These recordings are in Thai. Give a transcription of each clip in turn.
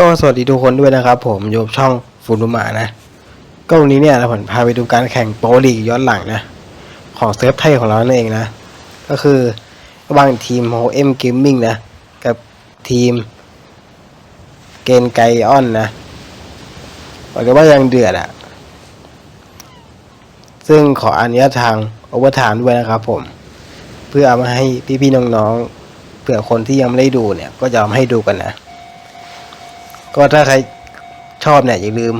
ก็สวัสดีทุกคนด้วยนะครับ ผมโยบช่องฟูนุมานะ ก็วันนี้เนี่ยเราผมพาไปดูการแข่งโปรลีกย้อนหลังนะ ของเซิร์ฟไทยของเรานั่นเองนะ ก็คือระหว่างทีมโฮเอ็มเกมมิ่งนะ กับทีมเกนไกออนนะบอกเลยว่ายังเดือดอะซึ่งขออนุญาตทางโอเวอร์ทานด้วยนะครับผม เพื่อเอามาให้พี่ๆน้องๆเผื่อคนที่ยังไม่ได้ดูเนี่ย ก็จะเอามาให้ดูกันนะ ก็ถ้าใครชอบเนี่ยอย่าลืม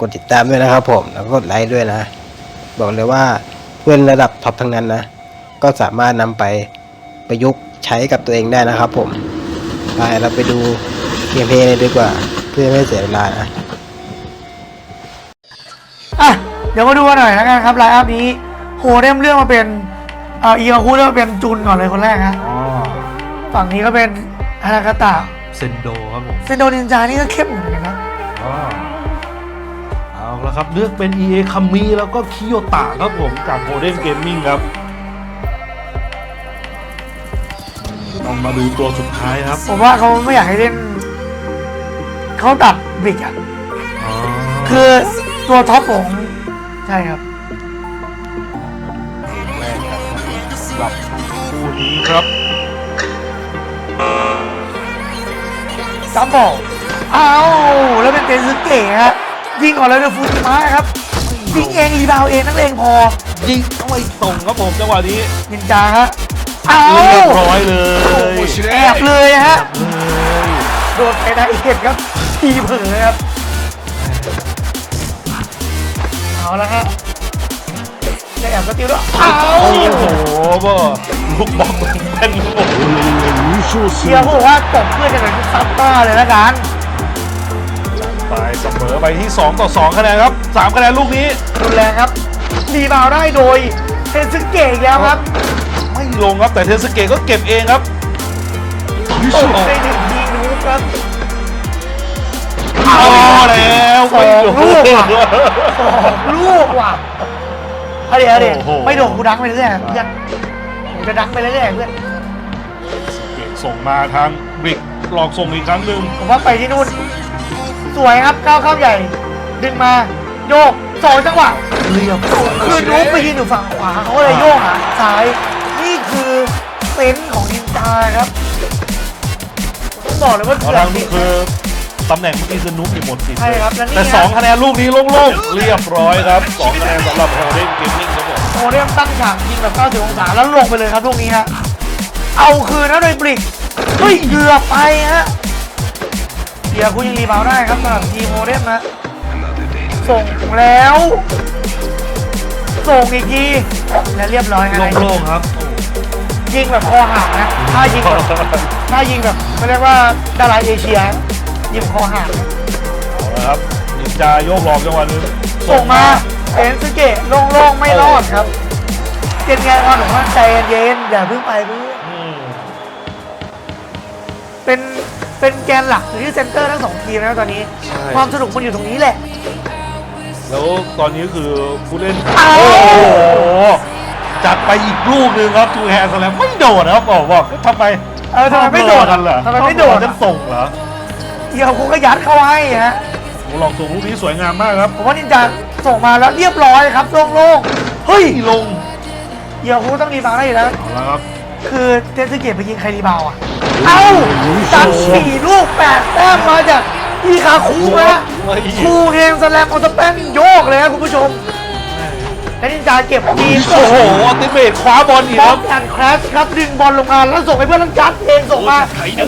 กดติดตามด้วยนะครับผมแล้วก็กดไลค์ด้วยนะ บอกเลยว่าเพื่อนระดับท็อปทั้งนั้นนะ ก็สามารถนำไปประยุกต์ใช้กับตัวเองได้นะครับผมไปเราไปดูเกมเพลย์เลยดีกว่า เพื่อไม่ให้เสียเวลานะอะเดี๋ยวมาดูกันหน่อยแล้วกันครับไลน์อัพนี้โหเริ่มเรื่องมาเป็นเอ่ออีกาคุเริ่มมาเป็นจุนก่อนเลยคนแรกฮะอ๋อฝั่งนี้ก็เป็นฮานากาตะ เซนโดครับผมเซนโดนินจานี่ก็เข้มเหมือนกันนะอ๋อเอาละครับเลือกเป็น EA คัมมีแล้วก็คิโยตะครับผมจากโ o เด n เกมมิ่งครับต้องมาดูตัวสุดท้ายครับผมว่าเขาไม่อยากให้เล่นเขาตัดบริกอะอ๋อคือตัวท็อปของใช่ครับแรกครับสำหรับคู่นี้ครับ ซัมบอลอ้าวแล้วเป็นเตนซึเกะฮะยิงก่อนเลยเดฟูจิมะครับยิงเองรีบาวเองนักเลงพอยิงเข้าไปตรงครับผมจังหวะนี้นินจาฮะอ้าวเรียบร้อยเลยแอบเลยฮะเลยโดนไปได้เห็นครับทีเผลอครับเอาละฮะ จะแอบสติลด้วยเอาโอ้โหบ่ลูกบอลมันแม่นครับผมเชียร์เขาบอกว่าตบเพื่อนกันเลยซัตเตอร์เลยละกันไปเสมอไปที่ 2 ต่อ 2 คะแนนครับ 3 คะแนนลูกนี้รุนแรงครับรีบาวได้โดยเทนซึเกะอีกแล้วครับ ไม่ลงครับแต่เทสเกตก็เก็บเองครับตบได้หนึ่งทีนูครับเอาแล้วสองลูกว่ะสองลูกว่ะ เอาเดี๋ยวเอาดี๋ยวโอ้โห ไม่โดนกูดังไปเรื่อยๆเพื่อนผมจะดังไปเรื่อยๆเพื่อนเกตส่งมาทางบริกหลอกส่งอีกครั้งหนึ่งผมว่าไปที่นู่น สวยครับก้าวเข้าใหญ่ ดึงมาโยกสองจังหวะเรียบคือนุ๊กไปยืนอยู่ฝั่งขวาเขาก็เลยโยกหาซ้าย นี่คือเซนส์ของนินจาครับต้องบอกเลยว่าเพราะเถื่อทานงจรินี้งคือ ตำแหน่งเมื่อกี้คือนุ๊กอยู่หมดสิทธิ์ใช่ครับแล้วนี่แต่นะ2คะแนนลูกนี้โล่งๆ เรียบร้อยครับ2คะแนนสำหรับโฮเดนเกมมิ่งครับผมโมเดมตั้งฉากยิงแบบ 90 องศาแล้วลงไปเลยครับลูกนี้ฮะ เอาคืนนะโดยบริก เฮ้ยเกือบไปฮะเดี๋ยวคุณยังรีบาวด์ได้ครับสำหรับทีมโมเดมนะ ส่งแล้ว ส่งอีกทีและเรียบร้อยไงโล่งๆครับ ยิงแบบคอหักนะ ถ้ายิงแบบถ้ายิงแบบเขาเรียกว่าดาราเอเชีย ยิงคอหักเอาละครับนินจาโยกหลอกจังหวะนึงส่งมาเอ็นสเกะโล่งๆไม่รอดครับเจนไงก่อนผมว่าใจเย็นๆอย่าเพิ่งไปเพื่อนอืมเป็นเป็นแกนหลักอยู่ที่เซนเตอร์ทั้งสองทีมนะตอนนี้ ใช่ความสนุกมันอยู่ตรงนี้แหละ แล้วตอนนี้คือผู้เล่นอ้าวโอ้โหจัดไปอีกลูกหนึ่งครับทูแฮนด์สแลมไม่โดดนะครับบอกบอกทำไมเออทำไมไม่โดดกันเหรอทำไมไม่โดดจะส่งเหรอ เดี๋ยวคุณก็ยัดเข้าให้ฮะโอ้ลองส่งลูกนี้สวยงามมากครับผมว่านินจาส่งมาแล้วเรียบร้อยครับโล่งๆเฮ้ยที่ลงเดี๋ยวคุณต้องรีบาวด์ได้อยู่แล้ว เอาละครับ คือเทนสเกตไปยิงใครรีบาวด์อะ เอ้าตัดสี่ลูกแปดแต้มมาจากอีคาคูนะเฮ้ย คูเฮงสแลมออสเปนโยกเลยครับคุณผู้ชม และนินจาเก็บทีมโอ้โหอัลติเมทคว้าบอลอีกบคอรัลบแอนด์คราชครับดึงบอลลงมาแล้วส่งให้เพื่อนทั้งจัดเองส่งมา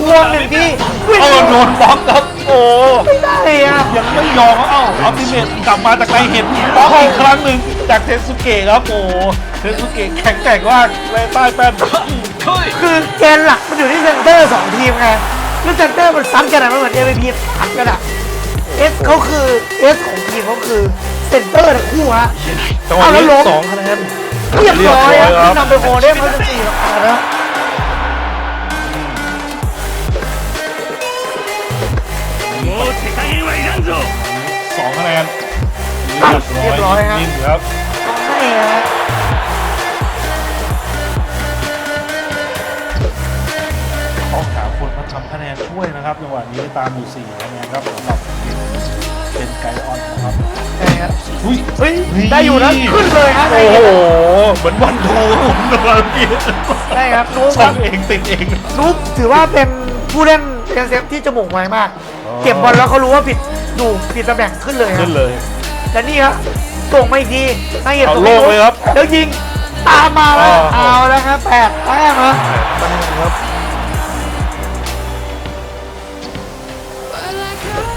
ควงหนึ่งทีวิ่งเอาโดนบล็อกครับโอ้ไม่ได้อะยังไม่ยอมครับเอ้าอัลติเมทกลับมาจากไกลเห็นบล็อกอีกครั้งหนึ่งจากเทนสุเกะครับโอ้เทนสุเกะแข็งแกร่งมากเลยใต้แป้นคือแกนหลักมันอยู่ที่เซนเตอร์สองทีมไงแล้วเซนเตอร์มันซ้ำกันอะมันเหมือนเอเพีซ้ำกันอะเอสเขาคือเอสของทีมเขาคือ เซนเตอร์ทั้งคู่ฮะจังหวะเอาแล้นี้วลงสองคะแนนเรียบร้อยครับนี่นำไปโคได้มาสิบสี่แล้วนะสองคะแนนเรียบร้อยฮะนิ่งครับใช่ฮะต้องหาคนมาทำคะแนนช่วยนะครับจังหวะนี้ตามอยู่สี่คะแนนครับสำหรับเป็นไกด์ออนนะครับ อุ้ยเฮ้ยได้อยู่นะขึ้นเลยฮะโอ้โหเหมือนวันโทผมนะเมื่อกี้ใช่ครับนุ๊กคส่รังบเองติดเองนุ๊กถือว่าเป็นผู้เล่นเอเซฟที่จมูกไวมากอ๋อเก็บบอลแล้วเขารู้ว่าผิดดูผิดตำแหน่งขึ้นเลยครัขึ้บนเลย และนี่ครับส่งมาอีกทีนายเห็นเอาส่งโลให้กเลยครับแล้วยิงตามมาแล้วอ๋อ เอาแล้วครับแปดแต้มนะ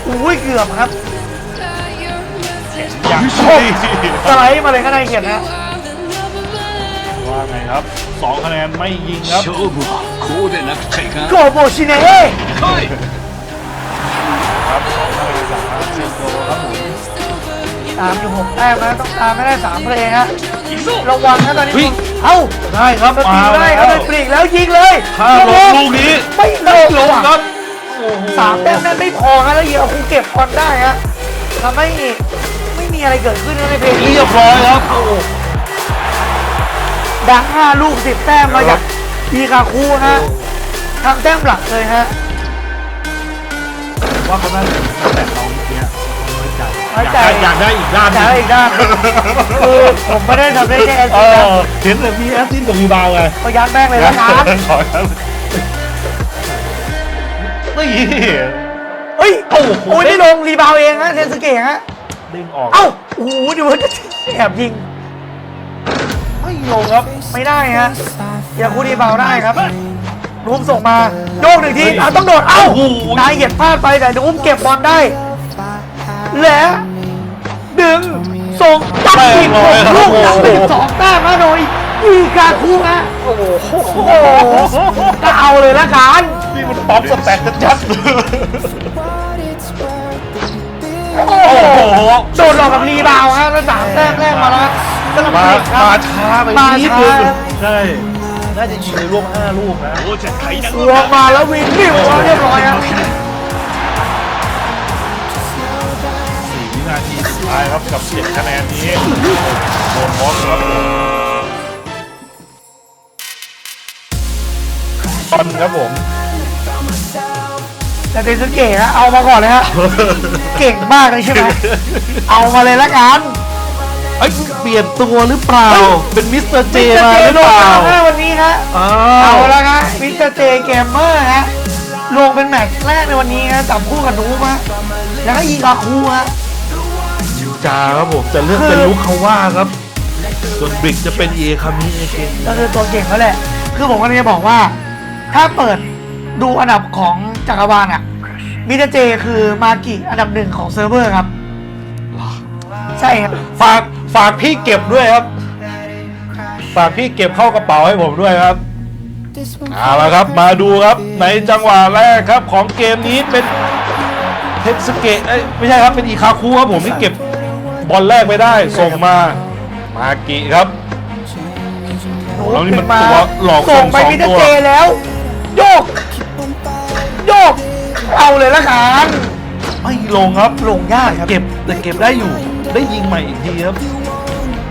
อุ้ยเกือบครับ อย่างคมสไลด์มาเลยข้างในเขียนนะว่าไงครับสองคะแนนไม่ยิงครับโกโบชิเน่ครับสองคะแนนจากทางเซนโกครับผมตามอยู่หกแต้มนะต้องตามไม่ได้สามเพลงฮะระวังนะตอนนี้เอ้าได้ครับมาได้ครับได้ปลีกแล้วยิงเลยถ้าลูกนี้ไม่ลงลงครับสามแต้มนั้นไม่พอฮะแล้วเยียคูเก็บคอนได้ฮะทำให้ ม่มีอะไรเกิดขึ้นนะในเพลงนี้เรียบร้อยครับโอ้โหดังห้าลูกสิบแต้มมาจากอีคาคูฮะทำแต้มหลักเลยฮะว่าเขาได้ตั้งแต่เราเมื่อกี้น้อยใจน้อยใจอยากได้อยากได้อีกด้านหจ่านึ่ยงอีกด้านคือผมไม่ได้ทำได้แค่แอสเอซิสต์นะอเห็นแต่มีแอสซิสต์กับมีบาวไงก็ยัดแม่งเลยละกันขอครับนี่เฮ้ยโอ้โหโอ้ยไม่ลงรีบาวเองฮะเทนสเกะฮะ ดึงออก เอ้าโอ้โหดูว่าจะแอบยิง ไม่ลงครับ ไม่ได้ฮะอย่าคูรีบาวได้ครับนุ่มส่งมาโยกหนึ่งทีเอาต้องโดด เอ้าโอ้โห นายเหยียดพลาดไปแต่นุ่มเก็บบอลได้ และดึงส่งจับอีกหกลูกจับไปถึงสองแต้มนะโดยอีกาคูฮะโอ้โหก็เอาเลยละกัน นี่มันป๊อปสแต็กจัดโอ้ๆ โอ้โหโดนหลอกกับรีบาวฮะแล้วสามแรกแรกมาแล้วฮะก็ลงมามาช้าไปนิดช้านึงใช่น่าจะยิงในร่วมห้าลูกนะลงมาแล้ววินนี่วางเรียบร้อยฮะสี่วินาทีสุดท้ายครับกับเสียงคะแนนนี้โดนบอสครับบอลครับผม แต่เดนสเกะฮะเอามาก่อนเลยฮะ เก่งมากเลยใช่ไหมเอามาเลยละกันเอ้ยเปลี่ยนตัวหรือเปล่า เป็นมิสเตอร์เจมิสเตอร์มาเจหรือลเปงล่ามาห้าวันนี้ฮะอ้าเอาวละฮะมิสเตอร์เจเกมเมอร์ฮะลงเป็นแมตช์แรกในวันนี้ฮะจับคู่กับนูมฮะแล้วก็อีกาคูฮะจาครับผมจะเลือกเป็นลูกเขาว่าครับ ส่วนบริกจะเป็นเอคามิเอเกนก็คือตัวเก่งแล้วแหละ คือผมก็เลยจะบอกว่า ถ้าเปิดดูอันดับของ จักรวาลอะมิสเตอร์เจคือมากิอันดับหนึ่งของเซิร์ฟเวอร์ครับ ใช่ครับ ฝากฝากพี่เก็บด้วยครับ ฝากพี่เก็บเข้ากระเป๋าให้ผมด้วยครับเอาละครับ มาดูครับในจังหวะแรกครับ ของเกมนี้เป็นเทสเกะเอ้ยไม่ใช่ครับเป็นอีคาคุครับผมที่เก็บบอลแรกไม่ได้ส่งมามากิครับโอ้แล้วนี่มันขึ้ตัวหลอกส่งไปส่งสองมิสเตอตัร์วเจแล้ว โยก โยกเอาเลยละกันไม่ลงครับลงยากครับเก็บแต่เก็บได้อยู่ได้ยิงใหม่อีกทีครับ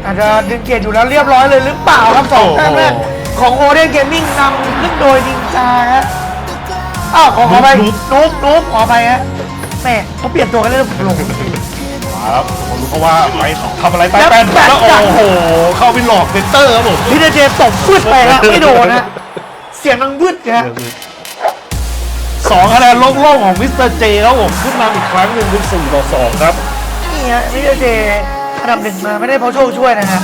อาจจะดึงเกตอยู่แล้วเรียบร้อยเลยหรือเปล่าครับสองแต้มแรกของโอเดนเกมมิ่งนำขึ้นโดยนินจาฮะอ้าวขอขอไปนุ๊นุ๊บบนุ๊บขอไปฮะแม่เขาเปลี่ยนตัวกันเลยผมลงมาครับผมรู้เขาว่าไปทำอะไรใต้แล้วแป้นแปดแล้วจัดโอ้โห เข้าไปหลอกเซนเตอร์ครับผมพีเตอร์เจตบพืดไปฮะไม่โดนฮะเสียงดังพืดฮะ สองคะแนนโล่งๆของมิสเตอร์เจครับผมขึ้นนำอีกครั้งหนึ่งเป็นสี่ต่อสองครับ นี่ฮะพีเตอร์เจอันดับหนึ่งมาไม่ได้เพราะโชคช่วยนะฮะ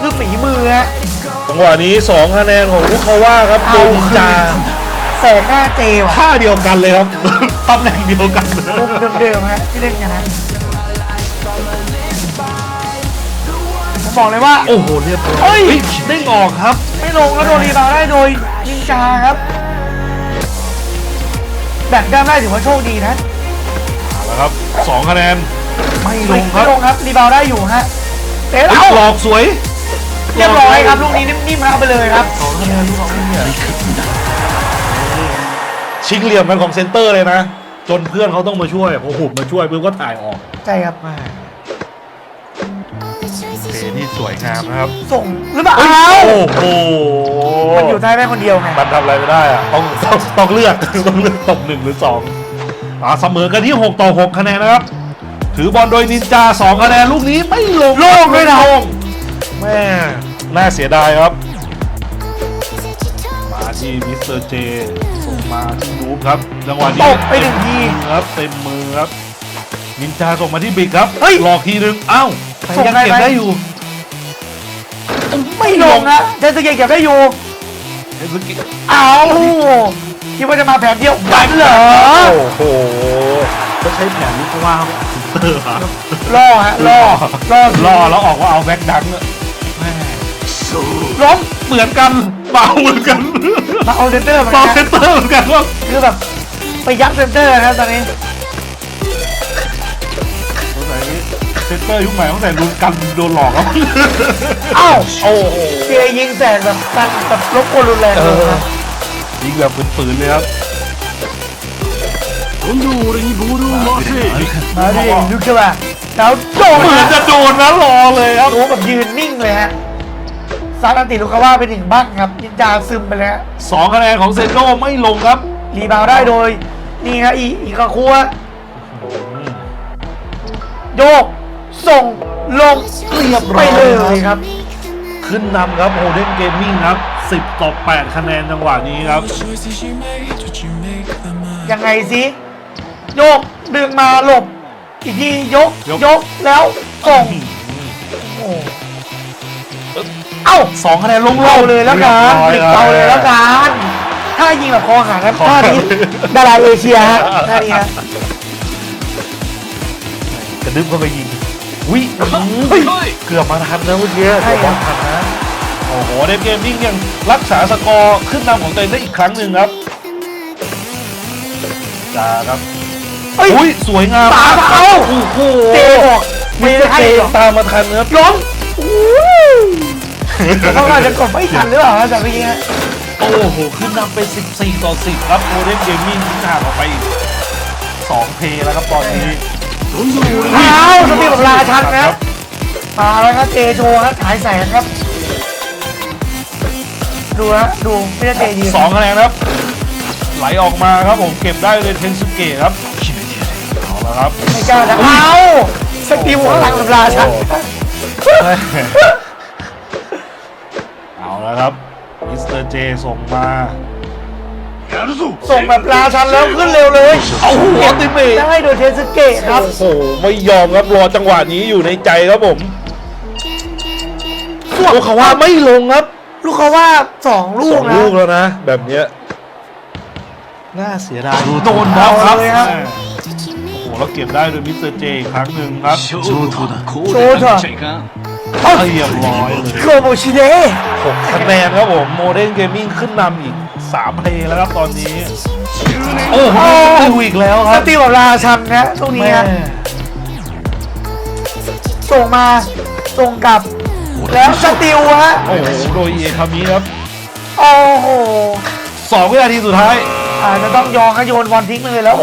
คือฝีมือฮะจังหวะนี้สองคะแนนของลูกเขาว่าครับโดเอานนินจาแสกหน้าเจว่ะท่าเดียวกันเลยครับ ตำแหน่งเดียวกันเลยมุมเดิมๆฮะที่เล่นกันนะผมบอกเลยว่า โอ้โหเรียบร้อยเฮ้ยเด้งออกครับ ไม่ลงแล้วโดนรีบาวด์ได้โดยนินจาครับ แบ่งแต้มได้ถือว่าโชคดีนะนะครับสองคะแนนไม่ลไม่งคไม่รับลงครับรีบาวด์ได้อยู่ฮะเตะเฮ้ยเอาหลอกสวยเรียบร้อยครับลูกนี้นิ่มๆครับไปเลยครับสองคะแนนลูกเขาเนี่ยชิงเหลี่ยมกันของเซนเตอร์เลยนะ จนเพื่อนเขาต้องมาช่วยพอหุบมาช่วยเพื่อนก็ถ่ายออกใช่ครับแม่เตะที่ สสวยงามนะครับ ส่งหรือเปล่าเอ้ยอ้าวโอ้โหมันอยู่ใต้แม่คนเดียวไงมันทำอะไรไม่ได้อะต้องต้องต้องเลือกต้องเลือกตกหนึ่งหรือสองอ่าเสมอกันที่ 6 ต่อ 6 คะแนนนะครับ ถือบอลโดยนินจา 2 คะแนน ลูกนี้ไม่ลงโล่งด้วยนะโล่งแม่น่าเสียดายครับ มาที่มิสเตอร์เจส่งมาที่นูบครับจังหวะนี้ตกไปหนึ่งทีครับเต็มมือครับ นินจาส่งมาที่บิ๊กครับเฮ้ยหลอกทีนึงอ้าวแต่ส่งยังได้เก็บไหมได้อยู่ ไม่ลงนะเจสเกตเก็บได้อยู่เฮซุกิเอาคิดว่าจะมาแผนเดียวกันเหรอโอ้โหก็ใช้แผนนี้เพราะว่าเตอร์ครับล่อฮะล่อล่อล่อแล้วออกว่าเอาแบ็คดังอะแม่ล้มเหมือนกันเบาเหมือนกันมาเอาเซนเตอร์มาเบานะเซนเตอร์เหมือนกันว่าคือแบบไปยัดเซนเตอร์นะครับตอนนี้ เซนเตอร์ยุคใหม่ตั้งแต่รุนกันโดนหลอกแล้ว เอ้า โอ้โห เจยิงแสงแบบตันแบบรบกวนรุนแรงเลยนะ ยิงแบบปืนๆเลยครับ 今度俺にボールを回せ มาดิดูกันว่าแล้วโดน เหมือนจะโดนนะรอเลยครับ โอ้แบบยืนนิ่งเลยฮะซาลันติลูกาว่าไปถึงบ้างครับนินจาซึมไปแล้ว สองคะแนนของเซนโดไม่ลงครับ รีบาวด์ได้โดย นี่ฮะอีอีกาคัวโยก ส่งลงเรียบไปร้อยเลยครับ ขึ้นนำครับโฮเดนเกมมิ่งครับ 10 ต่อ 8 คะแนนจังหวะนี้ครับ choices you made, but you make them mine. ยังไงสิโยกดึงมาหลบ อีกทียกยกยกแล้วส่งโอ้เอ้าสองคะแนนลงเราเลยแล้วกันรีปิยดบร้เราอยเลยแล้วคกัรับนถ้ายิงแบบคอหางครับคอท่าหางนี้ดาราเอเชียฮะท่านี้ฮะกระดึ๊บเข้าไปยิง วิเกือบมาทันแล้วเมื่อกี้เกือบมาทันนะโอ้โหในเกมยิ่งยังรักษาสกอร์ขึ้นนำของตัวเองได้อีกครั้งหนึ่งครับจ้าครับอุ้ยสวยงามตามเขาโอ้โหเตะบอกมีเตะตามมาทันครับล้มเขาอาจจะกดไม่ทันหรือเปล่าจากเมื่อกี้โอ้โห ขึ้นนำไป 14 ต่อ 10 ครับโมเดลเกมมิ่งทิ้งห่างออกไป 2 เพแล้วครับตอนนี้ อ้าสตีของราชันครับมาแล้วครับเจโชครับฉายแสงครับ ดูฮะดูไม่ได้เจยืนสองคะแนนครับ ไหลออกมาครับผมเก็บได้เลยเทนสุเกะครับเอาละครับไม่กล้าจะเอาสตีหัวหลังของราชันเอาละครับมิสเตอร์เจส่งมา ส่งแบบปลาชันแล้วขึ้นเร็วเลย เอาหัวติเมได้โดยเทสเกะครับโอ้โหไม่ยอมครับรอจังหวะนี้อยู่ในใจครับผมลูกเขาว่าไม่ลงครับ ลูกเขาว่าสองลูกนะลูกแล้วนะ แบบเนี้ยน่าเสียดายโดนบล็อครับโอ้เราเก็บได้โดยมิสเตอร์เจอีครั้งหนึ่งครับโชทุนโชทุนเรียบร้อยโกโบชิเดะ6คะแนนครับผม โมเดิร์นเกมมิ่งขึ้นนำอีก 3เพลย์แล้วครับตอนนี้ โอ้โหดูอีกแล้วคสรับตีแบบราชันนะตรงนี้แม่ฮะส่งมาส่งกลับ แล้วสติลฮะ โอ้โหโดยเอคามิครับโอ้โห สองวินาทีสุดท้ายอาจจะต้องยองก็โยนบอลทิ้งเลยแล้ว